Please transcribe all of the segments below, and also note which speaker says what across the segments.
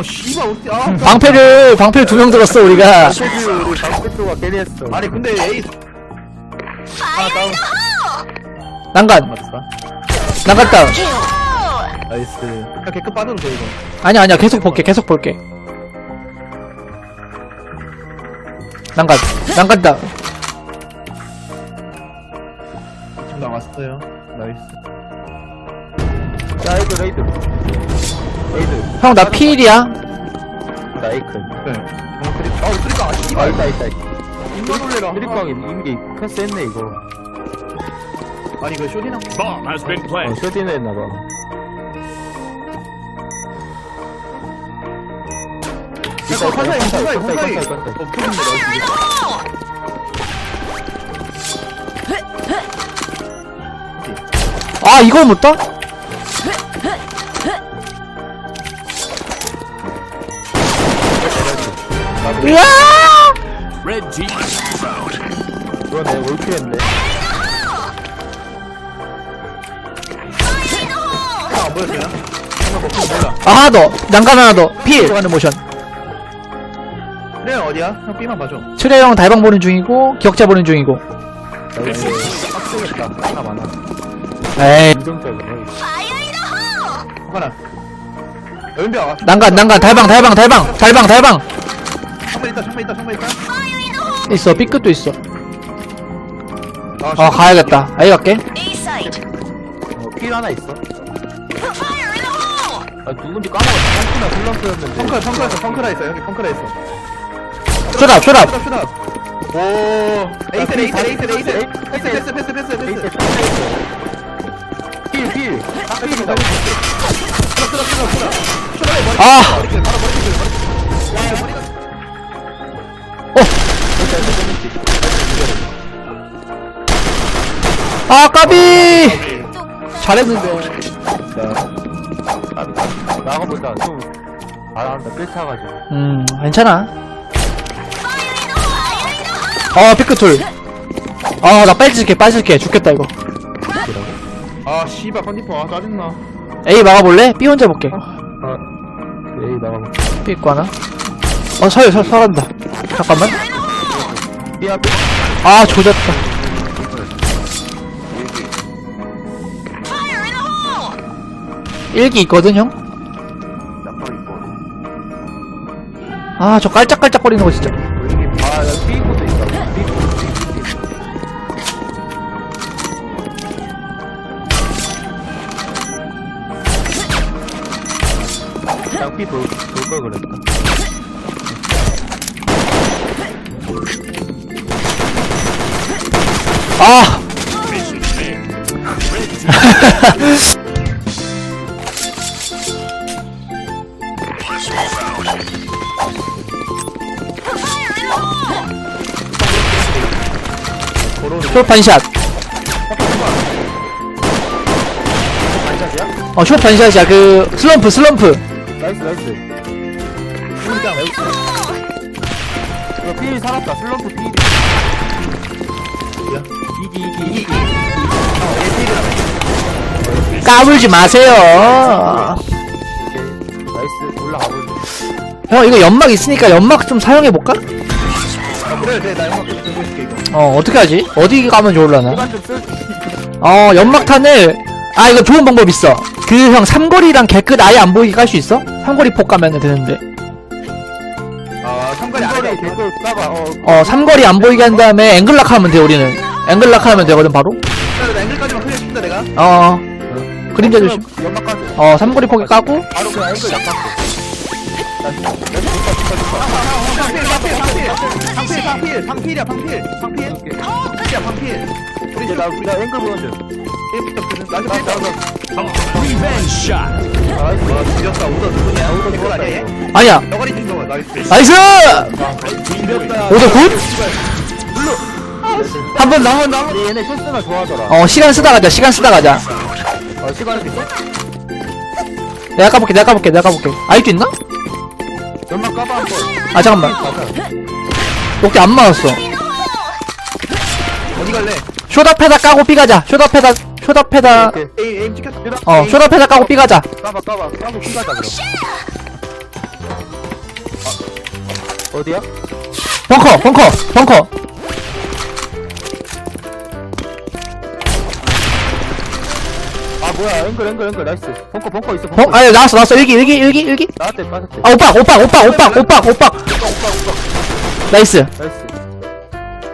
Speaker 1: 어 씨발 어떻게 아
Speaker 2: 방패를 방패를 두 명 들었어 우리가.
Speaker 3: 우리 방패토가 캐리했어.
Speaker 1: 아니 근데 에이 아 다운
Speaker 2: 난간.
Speaker 1: 맞다
Speaker 2: 난간 다운.
Speaker 1: 나이스. 그냥 개급 빠져도 돼 이거.
Speaker 2: 아니야 아니야. 계속 볼게 계속 볼게. 난간. 난간 다운.
Speaker 1: 지금 나왔어요. 나이스.
Speaker 3: 자, 레이드, 레이드.
Speaker 2: 형 나 피일이야
Speaker 3: 나이큰.
Speaker 1: 네 어. 어, 그러니까, 아,
Speaker 3: 아,
Speaker 1: 씨발.
Speaker 3: 있다, 있다.
Speaker 1: 인간 놀래라.
Speaker 3: 드립광이 이미 패스 했네, 이거.
Speaker 1: 아니, 이거 쇼디나?
Speaker 4: Bomb has been
Speaker 3: 어,
Speaker 4: planted.
Speaker 3: 쇼디는 했나봐.
Speaker 1: 야, 어, 컨사이, 컨사이, 컨사이.
Speaker 3: 컨사이, 컨사이.
Speaker 1: 어.
Speaker 2: 아 이걸 못 따? 으아
Speaker 4: Red team
Speaker 3: 그러네, 올킬했네.
Speaker 1: 아, 안 보였어요? 한번 먹고 몰라.
Speaker 2: 아, 하나 더 난간 하나 더필 들어가는 모션
Speaker 1: 그래, 어디야? 형 B만 봐줘.
Speaker 2: 트레 형 달방 보는 중이고 기억자 보는 중이고
Speaker 3: 빡세겠다. 하나 많아.
Speaker 2: 에이
Speaker 3: 인정적으로.
Speaker 1: 하나. 연병, 아,
Speaker 2: 난간 난간 달방 달방 달방 달방 달방
Speaker 1: 창문 있다, 창문 있다, 창문 있다.
Speaker 2: 있어 삐끗도 있어
Speaker 1: 아,
Speaker 2: 아 가야겠다 아이 갈게
Speaker 5: A site.
Speaker 3: 어, 필 하나 있어. 아, 누군지 까먹었어. 펑크나 슬럼프였는데.
Speaker 1: 펑크, 펑크에서, 펑크라 있어, 여기 펑크라 있어.
Speaker 2: 쇼답 쇼답
Speaker 1: 슈다, 슈다. 오, 에이스, 에이스, 에이스, 에이스. 패스, 패스, 패스, 패스, 패스.
Speaker 3: 페이스. 필, 필. 딱 필이다.
Speaker 1: 슈다, 슈다, 슈다, 슈다. 슈다에 머리.
Speaker 2: 아
Speaker 1: 머리길, 바로 머리
Speaker 2: 아 까비 잘했는데
Speaker 3: 나가보자. 좀, 잘한다. 삐쳐가지고.
Speaker 2: 음 괜찮아 아 삐끗툴 아나 빠질게 빠질게 죽겠다 이거
Speaker 1: 아, 씨발, 컨디퍼. 아, 짜증나.
Speaker 2: A 막아볼래? B 혼자 볼게
Speaker 3: 아, 에이, 나가보자.
Speaker 2: B 있고 하나 어 설, 설, 설한다 잠깐만
Speaker 3: 삐야, 삐.
Speaker 2: 아 조졌다 일기 있거든 형? 아 저 깔짝깔짝거리는 거 진짜
Speaker 3: 아, 삐고도. 그냥 삐 돌, 돌걸 그랬다.
Speaker 2: 아
Speaker 4: mission failed. Red team
Speaker 2: 쇼 반샷 어, 쇼 반샷이야. 그, 슬럼프, 슬럼프.
Speaker 3: 나이스, 나이스. 승장 나이스. 이거 삐 살았다. 슬럼프 삐. 이기, 이기, 이기.
Speaker 2: 까불지 마세요.
Speaker 3: 나이스. 올라가보자.
Speaker 2: 형, 이거 연막 있으니까 연막 좀 사용해볼까?
Speaker 1: 아, 그래, 그래, 나 영화
Speaker 2: 어, 어떻게 하지? 어디 가면 좋을라나?
Speaker 3: 시간 좀 쓸.
Speaker 2: 어, 연막탄을, 아, 이거 좋은 방법 있어. 그 형, 삼거리랑 개끝 아예 안 보이게 깔 수 있어? 삼거리 폭 가면 되는데.
Speaker 1: 아, 삼거리
Speaker 3: 한거리
Speaker 1: 안에
Speaker 3: 개꿀 까봐. 어,
Speaker 2: 어, 삼거리 안 보이게 한 다음에 앵글락 하면 돼, 우리는. 앵글락 하면 되거든, 바로.
Speaker 1: 나 앵글까지만 클리어 시킨다, 내가.
Speaker 2: 어, 그림자 조심.
Speaker 3: 연막 까지.
Speaker 2: 어, 삼거리 폭에 까고.
Speaker 3: 바로 그냥 앵글 약간.
Speaker 1: 상필. 상필이야, 상필. 우리
Speaker 3: 이제 나, 나 앵글 보는 중.
Speaker 1: 1부터 나한테
Speaker 4: revenge shot.
Speaker 1: 아, 와, 뒤졌다. 오더 누구냐? 오더 누구 아니야, 얘?
Speaker 2: 아니야.
Speaker 1: 너가리 뛴 거, 나이스.
Speaker 2: 나이스!
Speaker 1: 뒤졌다.
Speaker 2: 오더 굿? 한번 더, 한번 더.
Speaker 3: 근데 얘네 쇼스나 좋아하더라.
Speaker 2: 어, 시간 쓰다 가자, 시간 쓰다 가자.
Speaker 3: 어, 시간이 있어?
Speaker 2: 내가 까볼게, 내가 까볼게, 내가 까볼게. 아이도 있나?
Speaker 3: 연막 까봐 한 번.
Speaker 2: 아, 잠깐만. 오케이, 안 맞았어.
Speaker 1: 어디 갈래?
Speaker 2: 쇼다페다 까고 삐 가자. 쇼다페다, 쇼다페다.
Speaker 3: 오케이.
Speaker 1: 에임, 에임 찍혔어.
Speaker 2: 어, 쇼다페다 까고 삐 가자.
Speaker 3: 까봐, 까봐. 까고 피 가자, 그럼. 어디야?
Speaker 2: 벙커, 벙커, 벙커.
Speaker 3: 아 뭐야 앵글 앵글 앵글 나이스 벙커 벙커 있어
Speaker 2: 벙, 아니, 나왔어, 나왔어. 일기, 일기, 일기, 일기.
Speaker 3: 나한테 빠졌지
Speaker 2: 아, 오빠, 오빠, 오빠, 오빠, 오빠, 오빠. 나이스.
Speaker 3: 나이스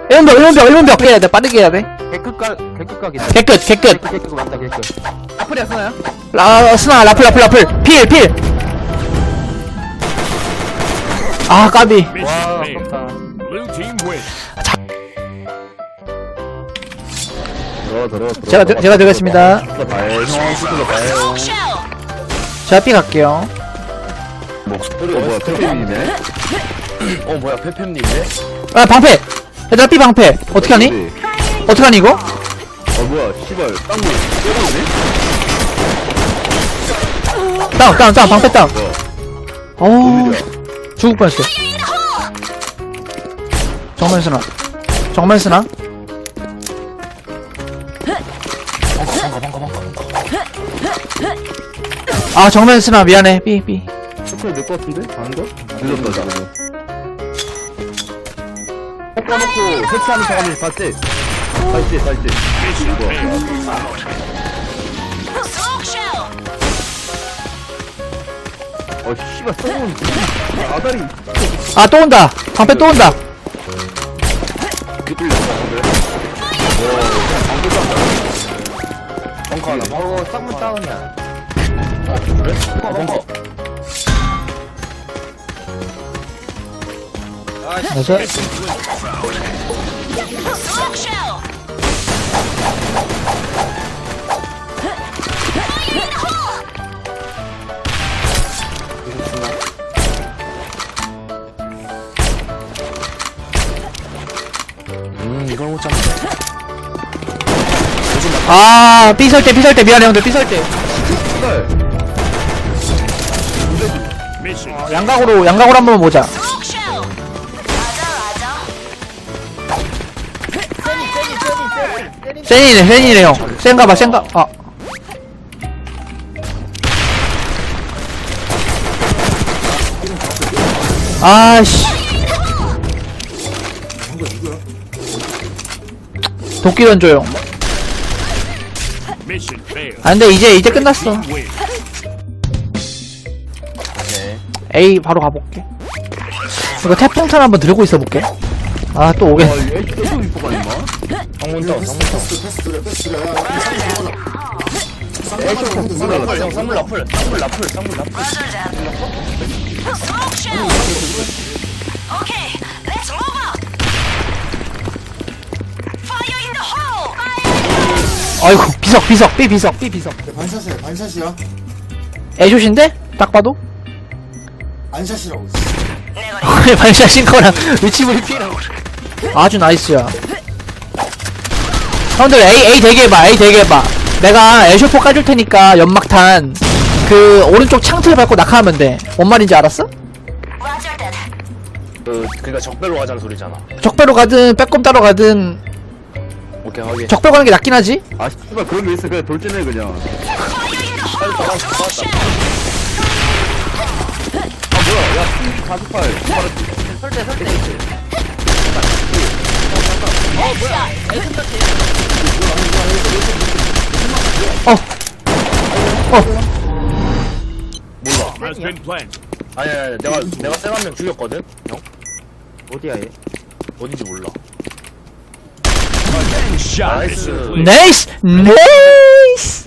Speaker 2: 1문벽, 1문벽, 1문벽 해야 돼. 빠르게 해야 돼.
Speaker 3: 개끝각 개끝각이다
Speaker 2: 개끝, 개끝.
Speaker 3: 개끝 개끝 맞다 개끝
Speaker 6: 아프리아 쓰나요?
Speaker 2: 라, 스나, 라플, 라플, 라플. 필, 필. 아, 까비.
Speaker 4: Mission
Speaker 3: 와
Speaker 4: failed.
Speaker 3: 아깝다
Speaker 4: Blue team win.
Speaker 6: 들어 들어 들어
Speaker 2: 제가, 들- 제가 들어가겠습니다.
Speaker 6: 봐요 형 수술로 봐요
Speaker 2: 제가 삐 갈게요.
Speaker 6: 목소리 뭐야 페페님이네 어 뭐야 페페님이네
Speaker 2: 아, 방패. 얘들아, 삐 방패. 어떻게 하니? 어떻게 하니, 이거?
Speaker 6: 어 뭐야 씨발 쌍문 떼버리네
Speaker 2: 다운, 다운, 다운, 방패 다운.
Speaker 6: 뭐야
Speaker 2: 어우, 죽을 뻔했어. 정면 스나. 정면 스나. 아, 정면 스나. 미안해. 삐, 삐.
Speaker 6: 스크롤 될것 같은데? 아닌가? 늦었다 저 거 꺾어놓고 설치하는 사람이 봤지? 봤지 봤지
Speaker 4: Mission failed.
Speaker 6: 어 씨발 쌍문 아다리
Speaker 2: 아, 또 온다. 방패 또 온다.
Speaker 6: 와 방금 안 벙커 하나 벙커
Speaker 3: 어 쌍문 다운이야
Speaker 6: 그래? 벙커 벙커 음 이걸 못
Speaker 2: 아, 삐설 때, 삐설 때. 미안해, 형들. 삐설 때.
Speaker 4: Mission
Speaker 2: 양각으로, 양각으로 한 번 보자. 센이네, 센이네, 형. 센가 봐, 센가. 아. 아씨. 도끼 던져요. 아, 근데 이제, 이제 끝났어. A 바로 가볼게. 이거 태풍탄 한번 들고 있어 볼게. 아, 또 오게.
Speaker 6: 와
Speaker 3: 성문 다운 성문
Speaker 6: 애초 무슨 달라
Speaker 3: 형 쌍문 라플 쌍문 라플 쌍문 라플
Speaker 7: Okay, let's move out. Fire in the hole.
Speaker 2: 아이고, 비석, 비석, B 비석, B 비석.
Speaker 8: 반샷이야 반샷이야
Speaker 2: 애쇼신데? 딱 봐도?
Speaker 8: 반샷이라고
Speaker 2: 반샷인 거랑 위치 브리핑이라고. 아주 나이스야. 형들 A, A 대기 해봐, A 대기 해봐. 내가 애쇼포 까줄 테니까 연막탄 그 오른쪽 창틀 밟고 낙하하면 돼. 뭔 말인지 알았어?
Speaker 3: 그 그니까 적배로 가자는 소리잖아
Speaker 2: 적배로 가든 빼꼼 따로 가든
Speaker 3: 오케이 확인
Speaker 2: 적배 가는 게 낫긴 하지.
Speaker 6: 아 씨발 그런 게 있어 그냥 돌진해 그냥 아 뭐야 야 P48
Speaker 3: 설대 설대
Speaker 4: Has been planted.
Speaker 3: 아니 아니 내가 내가 쌤 한 명 죽였거든 형 어디야 얘 어딘지 몰라
Speaker 4: Shot.
Speaker 3: 나이스
Speaker 4: Mission clear.
Speaker 2: 네이스! 네!